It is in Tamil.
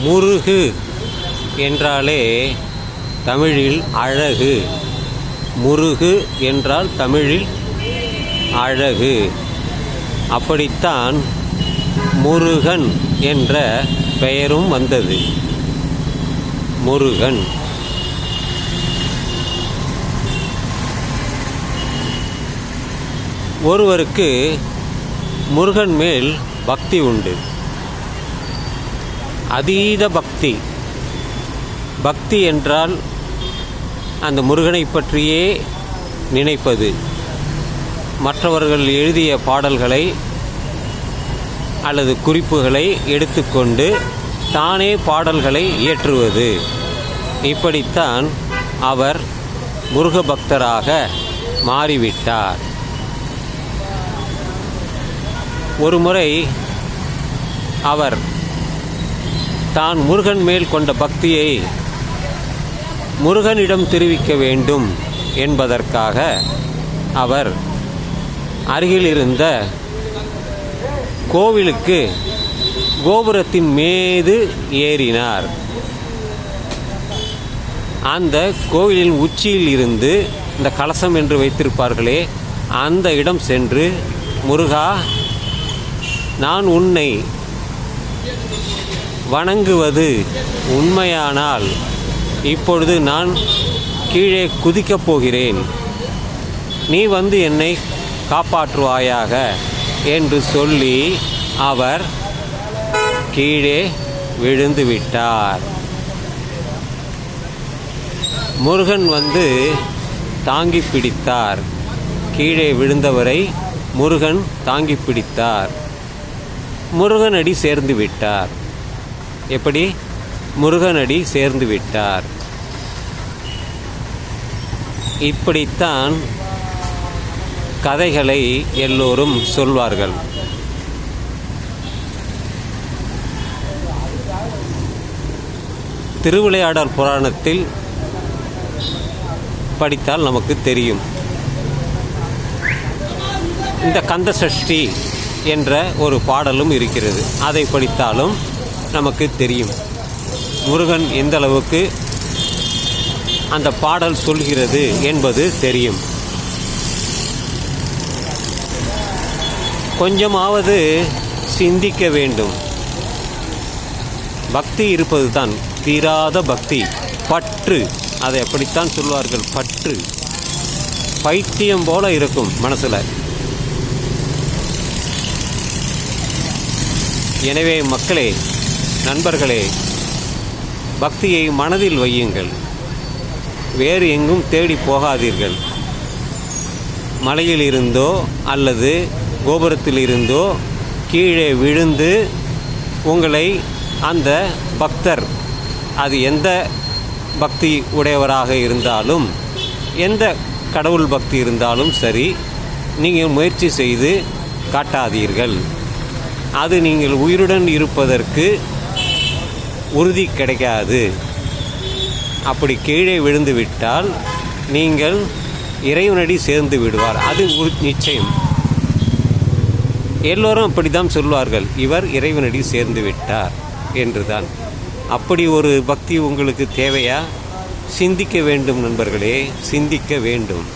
முருகு என்றாலே தமிழில் அழகு. முருகு என்றால் தமிழில் அழகு. அப்படித்தான் முருகன் என்ற பெயரும் வந்தது. முருகன். ஒருவருக்கு முருகன் மேல் பக்தி உண்டு. அதீத பக்தி. பக்தி என்றால் அந்த முருகனை பற்றியே நினைப்பது. மற்றவர்கள் எழுதிய பாடல்களை அல்லது குறிப்புகளை எடுத்துக்கொண்டு தானே பாடல்களை இயற்றுவது. இப்படித்தான் அவர் முருக பக்தராக மாறிவிட்டார் ஒருமுறை அவர் தான் முருகன் மேல் கொண்ட பக்தியை முருகனிடம் தெரிவிக்க வேண்டும் என்பதற்காக அவர் அருகிலிருந்த கோவிலுக்கு கோபுரத்தின் மீது ஏறினார். அந்த கோவிலின் உச்சியில் இருந்து இந்த கலசம் என்று வைத்திருப்பார்களே அந்த இடம் சென்று முருகா நான் உன்னை வணங்குவது உண்மையானால் இப்பொழுது நான் கீழே குதிக்கப் போகிறேன். நீ வந்து என்னை காப்பாற்றுவாயாக என்று சொல்லி அவர் கீழே விழுந்து விட்டார் முருகன் வந்து தாங்கி பிடித்தார். கீழே விழுந்தவரை முருகன் தாங்கி பிடித்தார். முருகனடி சேர்ந்து விட்டார். எப்படி? முருகனடி சேர்ந்து விட்டார். இப்படித்தான் கதைகளை எல்லோரும் சொல்வார்கள். திருவிளையாடல் புராணத்தில் படித்தால் நமக்கு தெரியும். இந்த கந்த சஷ்டி என்ற ஒரு பாடலும் இருக்கிறது. அதை படித்தாலும் நமக்கு தெரியும். முருகன் எந்த அளவுக்கு அந்த பாடல் சொல்கிறது என்பது தெரியும். கொஞ்சமாவது சிந்திக்க வேண்டும். பக்தி இருப்பது தான் தீராத பக்தி. பற்று. அதை அப்படித்தான் சொல்வார்கள். பற்று. பைத்தியம் போல இருக்கும் மனசில். எனவே மக்களே நண்பர்களே பக்தியை மனதில் வையுங்கள். வேறு எங்கும் தேடி போகாதீர்கள். மலையில் இருந்தோ அல்லது கோபுரத்தில் இருந்தோ கீழே விழுந்து உங்களை அந்த பக்தர் அது எந்த பக்தி உடையவராக இருந்தாலும் எந்த கடவுள் பக்தி இருந்தாலும் சரி நீங்கள் முயற்சி செய்து காட்டாதீர்கள். அது நீங்கள் உயிருடன் இருப்பதற்கு உறுதி கிடைக்காது. அப்படி கீழே விழுந்து விட்டால் நீங்கள் இறைவனடி சேர்ந்து விடுவார். அது நிச்சயம். எல்லோரும் அப்படித்தான் சொல்வார்கள். இவர் இறைவனடி சேர்ந்து விட்டார் என்றுதான். அப்படி ஒரு பக்தி உங்களுக்கு தேவையா? சிந்திக்க வேண்டும் நண்பர்களே சிந்திக்க வேண்டும்.